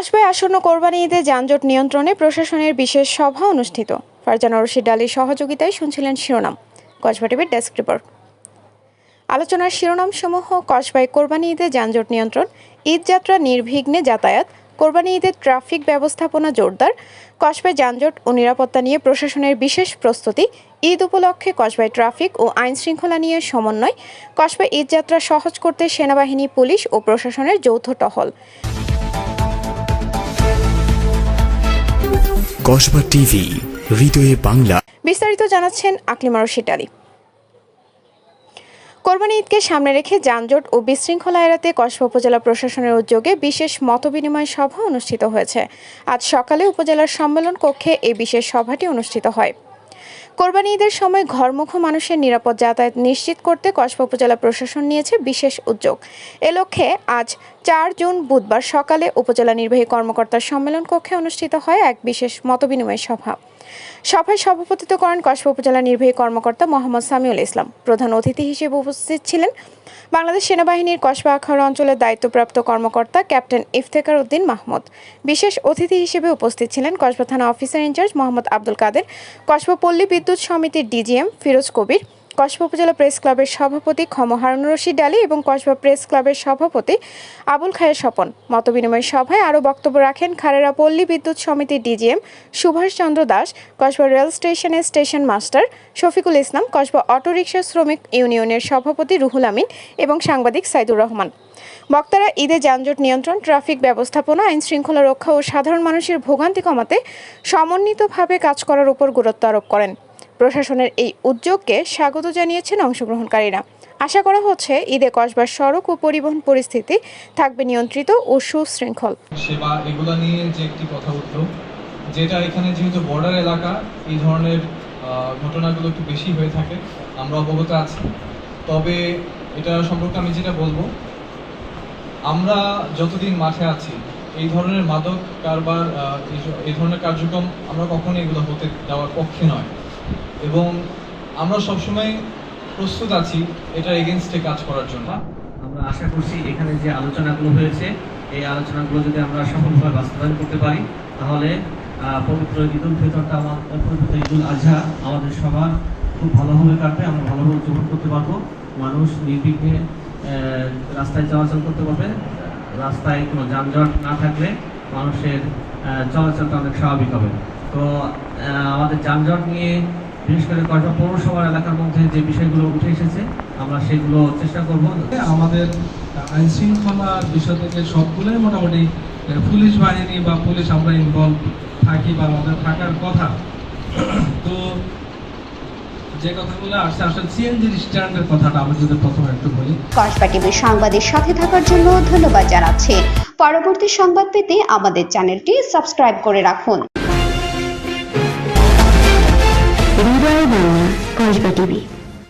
কসবায় আসন্ন কোরবানি ঈদে যানজট নিয়ন্ত্রণে প্রশাসনের বিশেষ সভা অনুষ্ঠিত। ফারজানা রশিদ আলীর সহযোগিতায় শুনছিলেন শিরোনাম। কসবা টিভির ডেস্ক রিপোর্ট। আলোচনার শিরোনাম সমূহ কসবায় কোরবানি ঈদে যানজট নিয়ন্ত্রণ, ঈদ যাত্রা নির্বিঘ্নে যাতায়াত, কোরবানি ঈদের ট্রাফিক ব্যবস্থাপনা জোরদার, কসবায় যানজট ও নিরাপত্তা নিয়ে প্রশাসনের বিশেষ প্রস্তুতি, ঈদ উপলক্ষে কসবায় ট্রাফিক ও আইন শৃঙ্খলা নিয়ে সমন্বয়, কসবায় ঈদ যাত্রা সহজ করতে সেনাবাহিনী, পুলিশ ও প্রশাসনের যৌথ টহল। কসবা টিভি, হৃদয়ে বাংলা। বিস্তারিত জানাচ্ছেন আকলিমা রশিদ আলী কোরবানি ঈদকে সামনে রেখে যানজট ও বিশৃঙ্খলা এড়াতে কসবা উপজেলা প্রশাসনের উদ্যোগে বিশেষ মতবিনিময় সভা অনুষ্ঠিত হয়েছে। আজ সকালে উপজেলার সম্মেলন কক্ষে এই বিশেষ সভাটি অনুষ্ঠিত হয়। কোরবানি ঈদের সময় ঘরমুখ মানুষের নিরাপদ যাতায়াত নিশ্চিত করতে কসবা উপজেলা প্রশাসন নিয়েছে বিশেষ উদ্যোগ। এ লক্ষ্যে আজ চার জুন বুধবার সকালে উপজেলা নির্বাহী কর্মকর্তার সম্মেলন কক্ষে অনুষ্ঠিত হয় এক বিশেষ মতবিনিময় সভা। সভায় সভাপতিত্ব করেন কসবা উপজেলা নির্বাহী কর্মকর্তা মোহাম্মদ সামিউল ইসলাম প্রধান অতিথি হিসেবে উপস্থিত ছিলেন। বাংলাদেশ সেনাবাহিনীর কসবা আখাউড়া অঞ্চলের দায়িত্বপ্রাপ্ত কর্মকর্তা ক্যাপ্টেন ইফতেকার উদ্দিন মাহমুদ। বিশেষ অতিথি হিসেবে উপস্থিত ছিলেন কসবা থানা officer in charge Mohammad Abdul Kader, Kasba পল্লী বিদ্যুৎ সমিতির ডিজিএম ফিরোজ কবির কসবা উপজেলা প্রেস ক্লাবের সভাপতি খম হারুনুর রশিদ আলী এবং কসবা প্রেস ক্লাবের সভাপতি আবুল খায়ের স্বপন। মতবিনিময় সভায় আরও বক্তব্য রাখেন খারেরা পল্লী বিদ্যুৎ সমিতির ডিজিএম সুভাষ চন্দ্র দাস, কসবা রেল স্টেশনের station master Shafiqul Islam, Kasba autorickshaw শ্রমিক ইউনিয়নের সভাপতি রুহুল আমিন এবং সাংবাদিক সাইদুর রহমান। বক্তারা ঈদে যানজট নিয়ন্ত্রণ, ট্রাফিক ব্যবস্থাপনা আইন শৃঙ্খলা রক্ষা ও সাধারণ মানুষের ভোগান্তি কমাতে সমন্বিতভাবে কাজ করার উপর গুরুত্ব আরোপ করেন। প্রশাসনের এই উদ্যোগকে স্বাগত জানিয়েছেন অংশগ্রহণকারীরা। আশা করা হচ্ছে ঈদে কসবার সড়ক ও পরিবহন পরিস্থিতি থাকবে নিয়ন্ত্রিত ও সুশৃঙ্খল। সেবা এগুলো নিয়ে যে একটি কথা উঠল, যেটা এখানে যেহেতু বর্ডার এলাকা, এই ধরনের ঘটনাগুলো একটু বেশি হয়ে থাকে, আমরা অবগত আছি। তবে এটা সম্পর্কে আমি যেটা বলব, আমরা যতদিন মাঠে আছি, এই ধরনের মাদক কারবার এই ধরনের কার্যক্রম আমরা কখনোই এগুলো হতে দেওয়ার পক্ষে নয়। এবং আমরা সবসময় প্রস্তুত আছি এটার এগেনস্টে কাজ করার জন্য। আমরা আশা করছি এখানে যে আলোচনাগুলো হয়েছে, এই আলোচনাগুলো যদি আমরা সফলভাবে বাস্তবায়ন করতে পারি, তাহলে পবিত্র ঈদুল ফিতরটা আমার পবিত্র ঈদুল আজহা আমাদের সবার খুব ভালোভাবে কাটবে, আমরা ভালোভাবে উদযাপন করতে পারব। মানুষ নির্বিঘ্নে রাস্তায় চলাচল করতে পারবে। রাস্তায় কোনো যানজট না থাকলে মানুষের চলাচলটা অনেক স্বাভাবিক হবে। তো আমাদের যানজট নিয়ে বিশেষ করে কয়টা পৌরসভার এলাকার মধ্যে যে বিষয়গুলো উঠে এসেছে আমরা সেগুলো চেষ্টা করব। আমাদের আইন শৃঙ্খলার বিষয় থেকে সবগুলোই মোটামুটি পুলিশ বাহিনী বা পুলিশ আমরা ইনভলভ থাকি বা আমাদের থাকার কথা। তো যে কথাগুলো আসছে আসলে সিএনজির স্ট্যান্ডের কথাটা আমি যদি প্রথমে একটু বলি। কসবা টিভির সংবাদের সাথে থাকার জন্য ধন্যবাদ জানাচ্ছি। পরবর্তী সংবাদ পেতে আমাদের চ্যানেলটি সাবস্ক্রাইব করে রাখুন। হৃদয় বাংলা কসবা টিভি।